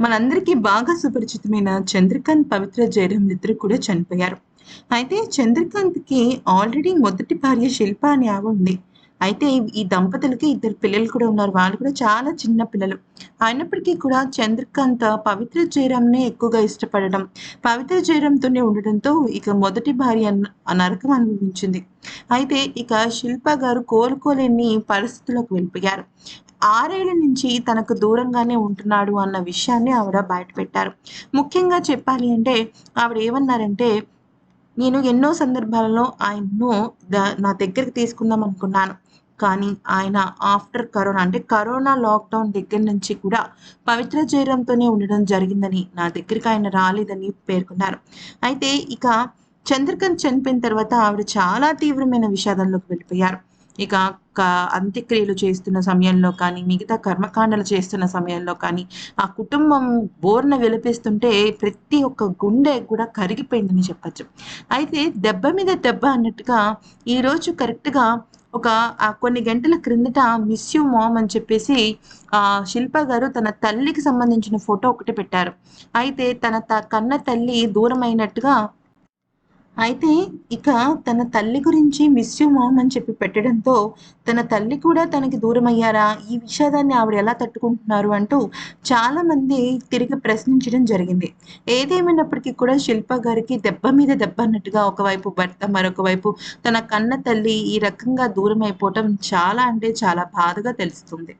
మనందరికీ బాగా సుపరిచితమైన చంద్రకాంత్ పవిత్ర జయరామ్ ఇద్దరు కూడా చనిపోయారు. అయితే చంద్రకాంత్కి ఆల్రెడీ మొదటి భార్య శిల్ప అని ఆవిడ ఉంది. అయితే ఈ దంపతులకి ఇద్దరు పిల్లలు కూడా ఉన్నారు. వాళ్ళు కూడా చాలా చిన్న పిల్లలు. అయినప్పటికీ కూడా చంద్రకాంత్ పవిత్ర జయరాంనే ఎక్కువగా ఇష్టపడడం పవిత్ర జయరాంతోనే ఉండడంతో ఇక మొదటి భార్య నరకం అనుభవించింది. అయితే ఇక శిల్ప గారు కోలుకోలేని పరిస్థితులకు వెళ్ళిపోయారు. ఆరేళ్ళ నుంచి తనకు దూరంగానే ఉంటున్నాడు అన్న విషయాన్ని ఆవిడ బయటపెట్టారు. ముఖ్యంగా చెప్పాలి అంటే ఆవిడ ఏమన్నారంటే నేను ఎన్నో సందర్భాలలో ఆయన్ను నా దగ్గరికి తీసుకుందాం అనుకున్నాను. కానీ ఆయన ఆఫ్టర్ కరోనా అంటే కరోనా లాక్డౌన్ దగ్గర నుంచి కూడా పవిత్ర జయరంతోనే ఉండడం జరిగిందని నా దగ్గరికి ఆయన రాలేదని పేర్కొన్నారు. అయితే ఇక చంద్రకాంత్ చనిపోయిన తర్వాత ఆవిడ చాలా తీవ్రమైన విషాదంలోకి వెళ్ళిపోయారు. ఇక అంత్యక్రియలు చేస్తున్న సమయంలో కానీ మిగతా కర్మకాండలు చేస్తున్న సమయంలో కానీ ఆ కుటుంబం బోర్న విలపిస్తుంటే ప్రతి ఒక్క గుండె కూడా కరిగిపోయిందని చెప్పచ్చు. అయితే దెబ్బ మీద దెబ్బ అన్నట్టుగా ఈరోజు కరెక్ట్గా ఒక కొన్ని గంటల క్రిందట మిస్ యూ మామ్ అని చెప్పేసి ఆ శిల్ప గారు తన తల్లికి సంబంధించిన ఫోటో ఒకటి పెట్టారు. అయితే తన త కన్న తల్లి దూరమైనట్టుగా అయితే ఇక తన తల్లి గురించి మిస్ యూ మామ్ అని చెప్పి పెట్టడంతో తన తల్లి కూడా తనకి దూరం అయ్యారా ఈ విషాదాన్ని ఆవిడ ఎలా తట్టుకుంటున్నారు అంటూ చాలా మంది తిరిగి ప్రశ్నించడం జరిగింది. ఏదేమైనప్పటికీ కూడా శిల్ప గారికి దెబ్బ మీద దెబ్బ అన్నట్టుగా ఒకవైపు భర్త మరొక వైపు తన కన్న తల్లి ఈ రకంగా దూరం అయిపోవటం చాలా అంటే చాలా బాధగా తెలుస్తుంది.